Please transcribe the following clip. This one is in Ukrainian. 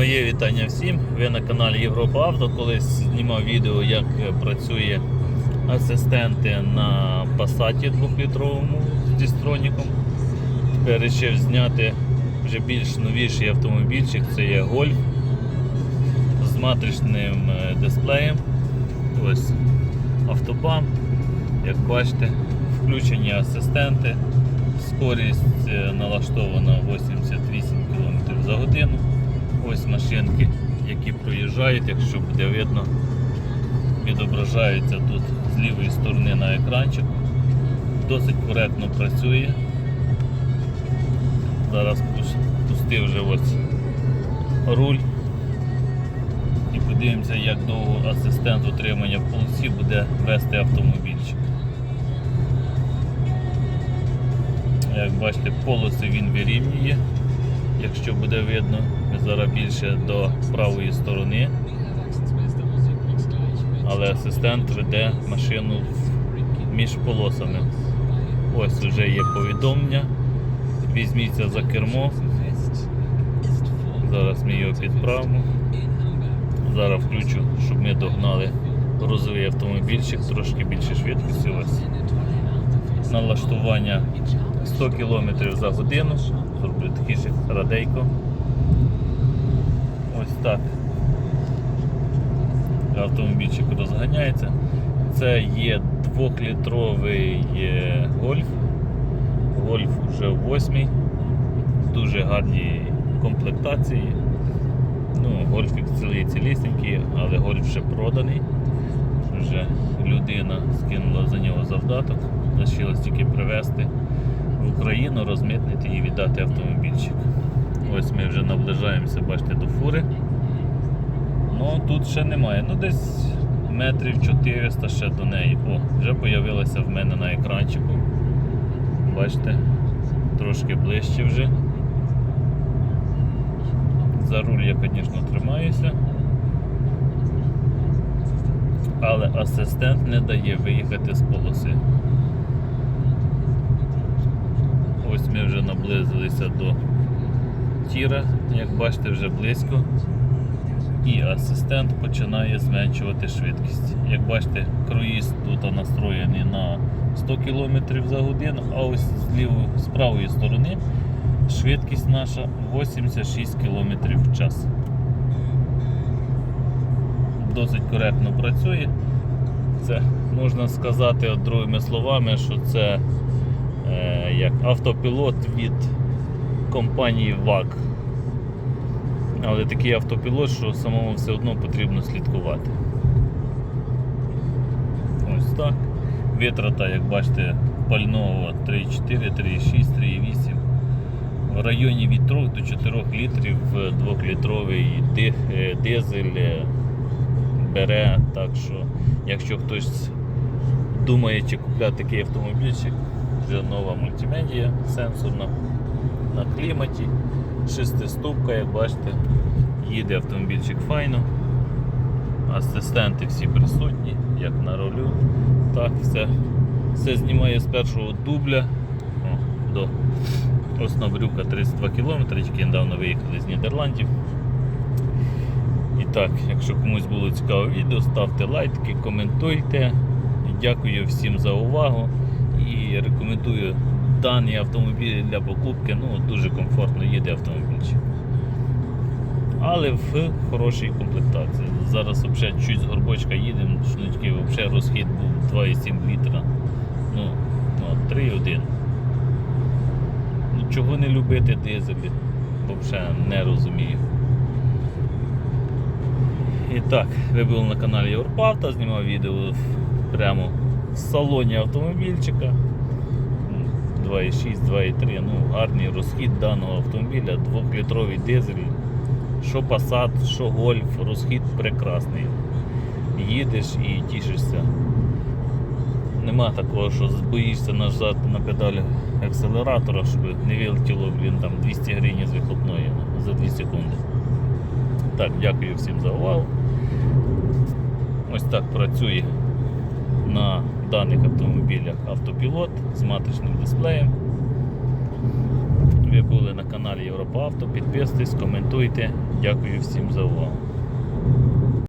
Моє вітання всім. Ви на каналі Європа Авто. Колись знімав відео, як працює асистенти на Passat 2-літровому з дістроніком. Тепер вирішив зняти вже більш новіший автомобільчик. Це є Golf з матричним е, дисплеєм. Ось автобам. Як бачите, включені асистенти. Скорість е, налаштована 88 машинки, які проїжджають, якщо буде видно, відображаються тут з лівої сторони на екранчик. Досить коректно працює. Зараз пус- пустив вже ось руль. І подивимося, як довго асистент утримання в полосі буде вести автомобільчик. Як бачите, полоси він вирівнює, якщо буде видно, зараз більше до правої сторони. Але асистент веде машину між полосами. Ось вже є повідомлення. Візьміться за кермо. Зараз ми його підправимо. Зараз включу, щоб ми догнали грузовий автомобільчик, трошки більше швидкості. Ось налаштування 100 км за годину. Зроблю такий же радейко. Ось так. Автомобільчик розганяється. Це є 2-літровий е, гольф. Гольф вже восьмий. Дуже гарні комплектації. Ну, цілий цілісінький, але гольф ще проданий. Вже людина скинула за нього завдаток. Лишилось тільки привезти в Україну, розмитнити і віддати автомобільчик. Ось ми вже наближаємося, бачите, до фури. Ну тут ще немає. Ну десь метрів 400 ще до неї. О, вже з'явилася в мене на екранчику. Бачите, трошки ближче вже. За руль я, звісно, тримаюся. Але асистент не дає виїхати з полоси. Ось ми вже наблизилися до тіра, як бачите, вже близько. І асистент починає зменшувати швидкість. Як бачите, круїз тут настроєний на 100 км за годину, а ось з лівої, з правої сторони швидкість наша 86 км в час. Досить коректно працює. Це можна сказати другими словами, що це е, як автопілот від компанії ВАК. Але такий автопілот, що самому все одно потрібно слідкувати. Ось так. Витрата, як бачите, пального 3,4, 3,6, 3,8. В районі від 3 до 4 літрів 2-літровий е, дизель е, бере. Так що, якщо хтось думає, чи купляти такий автомобільчик, вже нова мультимедія сенсорна на кліматі, шестиступка, як бачите, їде автомобільчик файно. Асистенти всі присутні, як на рулю. Так, все, все знімає з першого дубля О, до Оснобрюка 32 км, тільки недавно виїхали з Нідерландів. І так, якщо комусь було цікаве відео, ставте лайки, коментуйте. Дякую всім за увагу і рекомендую дані автомобілі для покупки. Ну, дуже комфортно їде автомобільчик. Але в хорошій комплектації. Зараз взагалі чуть з горбочка їдемо, ну, взагалі розхід був 2,7 літра. Ну, ну 3,1. Ну, чого не любити дизелі? Взагалі не розумію. І так, ви були на каналі Європавто, знімав відео прямо в салоні автомобільчика. 2,6, 2,3, ну гарний розхід даного автомобіля, 2-літровий дизель. Що Passat, що Golf, розхід прекрасний. Їдеш і тішишся. Нема такого, що боїшся нажати на педаль акселератора, щоб не вилетіло блін, там 200 гривень з вихлопної за 2 секунди. Так, дякую всім за увагу. Ось так працює на даних автомобілях автопілот з матричним дисплеєм. Ви були на каналі Європа Авто. Підписуйтесь, коментуйте. Дякую всім за увагу.